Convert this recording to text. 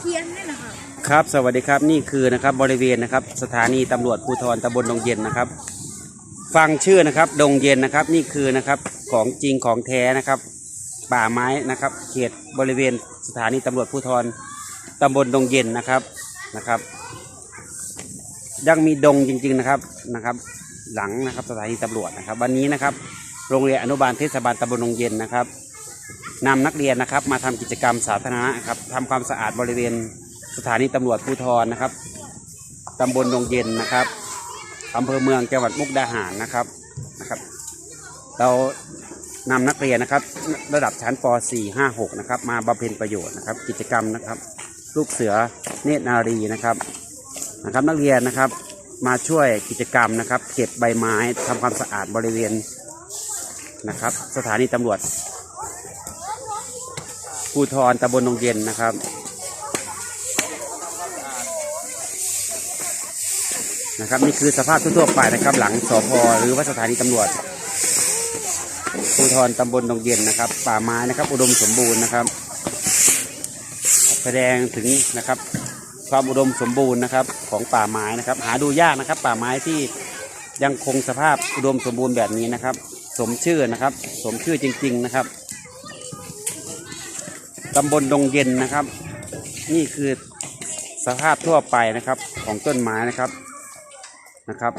เทียนนี่นะคะครับ สวัสดีครับนี่คือนะครับบริเวณนะครับ สถานีตำรวจภูธรตำบลดงเย็นนะครับ ฟังชื่อนะครับดงเย็นนะครับนี่คือนะครับของจริงของแท้นะครับ ป่าไม้นะครับ เขตบริเวณสถานีตำรวจภูธรตำบลดงเย็นนะครับนะครับ ยังมีดงจริง ๆนะครับนะครับ หลังนะครับสถานีตำรวจนะครับ วันนี้นะครับโรงเรียนอนุบาลเทศบาลตำบลดงเย็นนะครับ นำนักเรียนนะครับ มาทำกิจกรรมสาธารณะครับทำความสะอาดบริเวณสถานีตำรวจภูธรนะครับตำบลดงเย็นนะครับอำเภอเมืองจังหวัดมุกดาหารนะครับนะครับ เรานำนักเรียนนะครับ ระดับชั้นป .4 5 6 นะครับ มาบำเพ็ญประโยชน์นะครับ กิจกรรมนะครับ ลูกเสือเนตรนารีนะครับนะครับ นักเรียนนะครับมาช่วยกิจกรรมนะครับ เก็บใบไม้ทำความสะอาดบริเวณนะครับ สถานีตำรวจ ภูธรตำบลดงเย็นนะครับ นะครับนี่คือสภาพทั่วๆไปนะครับ หลังสพหรือว่าสถานีตำรวจภูธรตำบลดงเย็นนะครับ ป่าไม้นะครับ อุดมสมบูรณ์นะครับ แสดงถึงนะครับความอุดมสมบูรณ์นะครับ ของป่าไม้นะครับ หาดูยากนะครับ ป่าไม้ที่ยังคงสภาพอุดมสมบูรณ์แบบนี้นะครับ สมชื่อนะครับ สมชื่อจริง ๆ นะครับ ตำบลดงเย็นนะครับ นี่คือสภาพทั่วไปนะครับของต้นไม้นะครับนะครับ